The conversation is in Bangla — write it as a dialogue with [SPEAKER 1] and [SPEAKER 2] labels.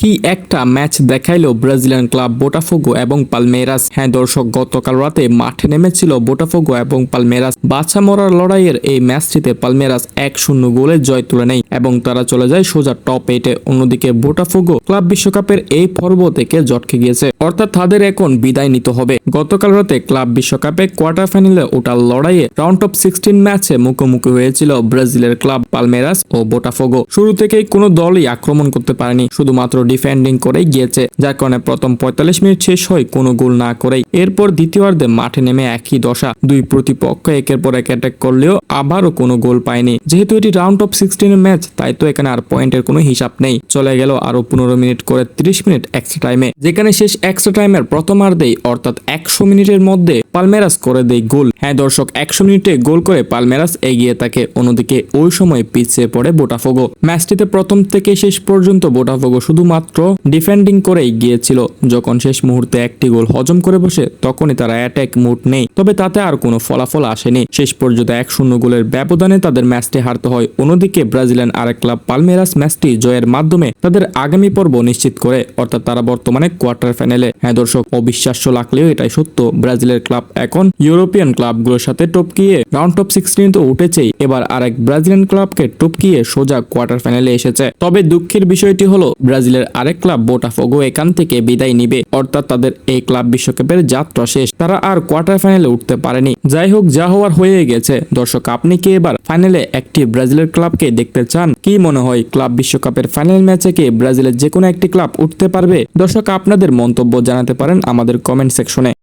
[SPEAKER 1] কি একটা ম্যাচ দেখাইলো ব্রাজিলিয়ান ক্লাব বোটাফোগো এবং পালমেরাস হ্যাঁ দর্শক, গতকাল রাতে মাঠে নেমেছিল বোটাফোগো এবং পালমেরাস বাছা মরার লড়াইয়ের এই ম্যাচটিতে পালমেরাস এক শূন্য গোলে জয় তুলে নেয় এবং তারা চলে যায় সোজা টপ এইটে। অন্যদিকে বোটাফোগো ক্লাব বিশ্বকাপের এই পর্ব থেকে জটকে গিয়েছে। অর্থাৎ তাদের এখন বিদায় নিতে হবে। গতকাল রাতে ক্লাব বিশ্বকাপে কোয়ার্টার ফাইনালে ওটার লড়াইয়ে রাউন্ড অফ সিক্সটিন ম্যাচে মুখোমুখি হয়েছিল ব্রাজিলের ক্লাব পালমেরাস ও বোটাফোগো। শুরু থেকেই কোনো দলই আক্রমণ করতে পারেনি। শুধুমাত্র ডিফেন্ডিং করেই গিয়েছে, যার কারণে প্রথম পঁয়তাল্লিশ মিনিট শেষ হয়, কোনো গোল না করেই। এরপর দ্বিতীয়ার্ধে মাঠে নেমে একই দশা, দুই প্রতিপক্ষ একের পর এক অ্যাটাক করলেও আবারও কোনো গোল পায়নি। যেহেতু এটি রাউন্ড অফ সিক্সটিনের ম্যাচ তাই তো এখানে আর পয়েন্টের কোনো হিসাব নেই। চলে গেল আরও পনেরো মিনিট করে তিরিশ মিনিট এক্সট্রা টাইমে যেখানে শেষ এক্সট্রা টাইমের প্রথমার্ধেই, অর্থাৎ একশো মিনিটের মধ্যে পালমেরাস করে দেয় গোল। হ্যাঁ দর্শক, একশো মিনিটে গোল করে পালমেরাস এগিয়ে থাকে। অন্যদিকে ওই সময় পিছিয়ে পড়ে বোটাফোগো। ম্যাচটিতে প্রথম থেকে শেষ পর্যন্ত বোটাফোগো শুধুমাত্র ডিফেন্ডিং করেই গিয়েছিল। যখন শেষ মুহূর্তে একটি গোল হজম করে বসে, তখনই তারা অ্যাটাক মুড নেই। তবে তাতে আর কোনো ফলাফল আসেনি। শেষ পর্যন্ত এক শূন্য গোলের ব্যবধানে তাদের ম্যাচটি হারতে হয়। অন্যদিকে ব্রাজিলিয়ান আরেক ক্লাব পালমেরাস ম্যাচটি জয়ের মাধ্যমে তাদের আগামী পর্ব নিশ্চিত করে। অর্থাৎ তারা বর্তমানে কোয়ার্টার ফাইনালে হ্যাঁ দর্শক, অবিশ্বাস্য লাগলেও এটাই সত্য। ব্রাজিলের ক্লাব এখন ইউরোপিয়ান ক্লাবগুলোর সাথে টপকিয়ে রাউন্ড অফ সিক্সটিন তো উঠেছেই। এবার আরেক ব্রাজিলিয়ান ক্লাবকে টপকিয়ে সোজা কোয়ার্টার ফাইনালে এসেছে। তবে দুঃখের বিষয়টি হলো, ব্রাজিলের আরেক ক্লাব বোটাফোগো এখান থেকে বিদায় নিবে। অর্থাৎ তাদের এই ক্লাব বিশ্বকাপের যাত্রা শেষ। তারা আর কোয়ার্টার ফাইনালে উঠতে পারেনি। যাই হোক, যা হওয়ার হয়ে গেছে। দর্শক, আপনি কি এবার ফাইনালে একটি ব্রাজিলের ক্লাবকে দেখতে চান? কি মনে হয়, ক্লাব বিশ্বকাপের ফাইনাল ম্যাচে কি ব্রাজিলের যে কোনো একটি ক্লাব উঠতে পারবে? দর্শক, আপনাদের মন্তব্য জানাতে পারেন আমাদের কমেন্ট সেকশনে।